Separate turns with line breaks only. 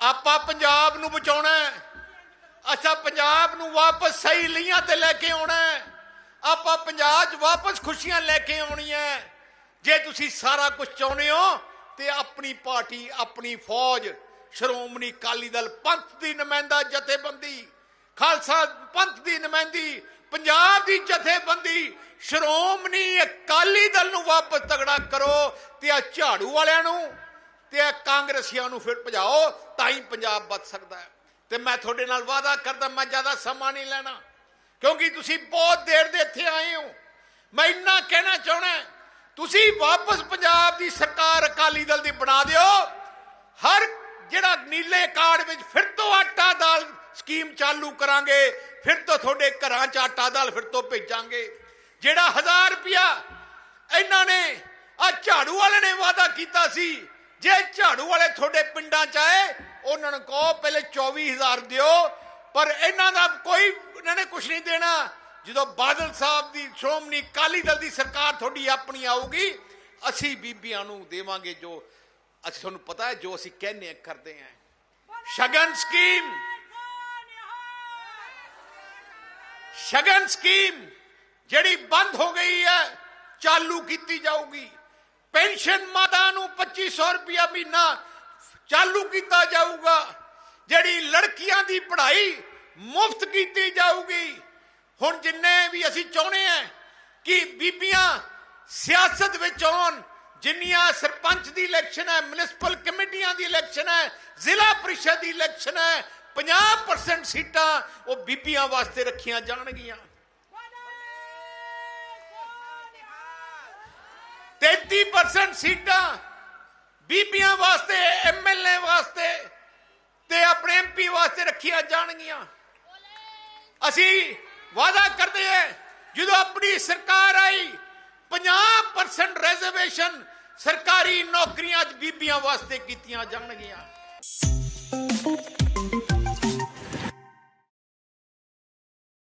ਆਪਾਂ ਪੰਜਾਬ ਨੂੰ ਬਚਾਉਣਾ ਹੈ ਅੱਛਾ, ਪੰਜਾਬ ਨੂੰ ਵਾਪਸ ਸਹੀ ਲੀਆਂ ਤੇ ਲੈ ਕੇ ਆਉਣਾ ਹੈ ਆਪਾਂ ਪੰਜਾਬ 'ਚ ਵਾਪਸ ਖੁਸ਼ੀਆਂ ਲੈ ਕੇ ਆਉਣੀਆਂ ਹੈ। ਜੇ ਤੁਸੀਂ ਸਾਰਾ ਕੁਝ ਚਾਹੁੰਦੇ ਹੋ ਤੇ ਆਪਣੀ ਪਾਰਟੀ, ਆਪਣੀ ਫੌਜ, ਸ਼੍ਰੋਮਣੀ ਅਕਾਲੀ ਦਲ, ਪੰਥ ਦੀ ਨੁਮਾਇੰਦਾ, ਜਥੇਬੰਦੀ, ਖਾਲਸਾ ਪੰਥ ਦੀ ਨੁਮਾਇੰਦੀ, ਪੰਜਾਬ ਦੀ ਜਥੇਬੰਦੀ, ਸ਼੍ਰੋਮਣੀ ਅਕਾਲੀ ਦਲ ਨੂੰ ਵਾਪਸ ਤਗੜਾ ਕਰੋ ਤੇ ਆ ਝਾੜੂ ਵਾਲਿਆਂ ਨੂੰ ਤੇ ਆ ਕਾਂਗਰਸੀਆਂ ਨੂੰ ਫਿਰ ਭਜਾਓ, ਤਾਂ ਹੀ ਪੰਜਾਬ ਬਚ ਸਕਦਾ ਹੈ। ਤੇ ਮੈਂ ਤੁਹਾਡੇ ਨਾਲ ਵਾਅਦਾ ਕਰਦਾ, ਮੈਂ ਜ਼ਿਆਦਾ ਸਮਾਂ ਨਹੀਂ ਲੈਣਾ। ਕਿਉਂਕਿ ਤੁਸੀਂ ਬਹੁਤ ਦੇਰ ਦੇ ਇੱਥੇ ਆਏ ਹੋ। ਮੈਂ ਇੰਨਾ ਕਹਿਣਾ ਚਾਹਣਾ ਤੁਸੀਂ ਵਾਪਸ ਪੰਜਾਬ ਦੀ ਸਰਕਾਰ ਅਕਾਲੀ ਦਲ ਦੀ ਬਣਾ ਦਿਓ। ਹਰ ਜਿਹੜਾ ਨੀਲੇ ਕਾਰਡ ਵਿੱਚ ਫਿਰ ਤੋਂ ਆਟਾ ਦਾਲ ਸਕੀਮ ਚਾਲੂ ਕਰਾਂਗੇ, ਫਿਰ ਤੋਂ ਤੁਹਾਡੇ ਘਰਾਂ 'ਚ ਆਟਾ ਦਾਲ ਫਿਰ ਤੋਂ ਭੇਜਾਂਗੇ। ਜਿਹੜਾ 1000 ਰੁਪਿਆ ਇਹਨਾਂ ਨੇ ਆ ਝਾੜੂ ਵਾਲੇ ਨੇ ਵਾਅਦਾ ਕੀਤਾ ਸੀ ਜੇ ਝਾੜੂ ਵਾਲੇ ਤੁਹਾਡੇ ਪਿੰਡਾਂ 'ਚ ਆਏ, ਉਹਨਾਂ ਨੂੰ ਕਹੋ, ਪਹਿਲੇ 24000 ਦਿਓ, ਪਰ ਇਹਨਾਂ ਦਾ ਕੋਈ, ਇਹਨਾਂ ਨੇ ਕੁਝ ਨਹੀਂ ਦੇਣਾ। ਜਦੋਂ ਬਾਦਲ ਸਾਹਿਬ ਦੀ, ਸ਼੍ਰੋਮਣੀ ਅਕਾਲੀ ਦਲ ਦੀ ਸਰਕਾਰ ਤੁਹਾਡੀ ਆਪਣੀ ਆਊਗੀ, ਅਸੀਂ ਬੀਬੀਆਂ ਨੂੰ ਦੇਵਾਂਗੇ ਜੋ, ਅਸੀਂ ਤੁਹਾਨੂੰ ਪਤਾ ਹੈ ਜੋ ਅਸੀਂ ਕਹਿੰਦੇ ਹਾਂ, ਕਰਦੇ ਹਾਂ। ਸ਼ਗਨ ਸਕੀਮ। ਸ਼ਗਨ ਸਕੀਮ ਜਿਹੜੀ ਬੰਦ ਹੋ ਗਈ ਹੈ, ਚਾਲੂ ਕੀਤੀ ਜਾਊਗੀ। ਪੈਨਸ਼ਨ ਮਾਤਾ ਨੂੰ 2500 ਰੁਪਇਆ ਮਹੀਨਾ ਚਾਲੂ ਕੀਤਾ ਜਾਊਗਾ, ਜਿਹੜੀ ਲੜਕੀਆਂ ਦੀ ਪੜ੍ਹਾਈ ਮੁਫਤ ਕੀਤੀ ਜਾਊਗੀ। ਹੁਣ ਜਿੰਨੇ ਵੀ ਅਸੀਂ ਚਾਹੁੰਦੇ ਆ ਕਿ ਬੀਬੀਆਂ ਸਿਆਸਤ ਵਿੱਚ ਆਉਣ, ਜਿੰਨੀਆਂ ਸਰਪੰਚ ਦੀ ਇਲੈਕਸ਼ਨ ਹੈ, ਮਿਊਨਿਸਪਲ ਕਮੇਟੀਆਂ ਦੀ ਇਲੈਕਸ਼ਨ ਹੈ, ਜ਼ਿਲ੍ਹਾ ਪ੍ਰੀਸ਼ਦ ਦੀ ਇਲੈਕਸ਼ਨ ਹੈ 50% ਸੀਟਾਂ ਉਹ ਬੀਬੀਆਂ ਵਾਸਤੇ ਰੱਖੀਆਂ ਜਾਣਗੀਆਂ। 33% ਸੀਟਾਂ ਬੀਬੀਆਂ ਵਾਸਤੇ ਐਮਐਲਏ ਵਾਸਤੇ ਤੇ ਆਪਣੇ ਐਮਪੀ ਵਾਸਤੇ ਰੱਖੀਆਂ ਜਾਣਗੀਆਂ। ਅਸੀਂ ਵਾਅਦਾ ਕਰਦੇ ਹਾਂ, ਜਦੋਂ ਆਪਣੀ ਸਰਕਾਰ ਆਈ 50% ਰਿਜ਼ਰਵੇਸ਼ਨ ਸਰਕਾਰੀ ਨੌਕਰੀਆਂ 'ਚ ਬੀਬੀਆਂ ਵਾਸਤੇ ਕੀਤੀਆਂ ਜਾਣਗੀਆਂ।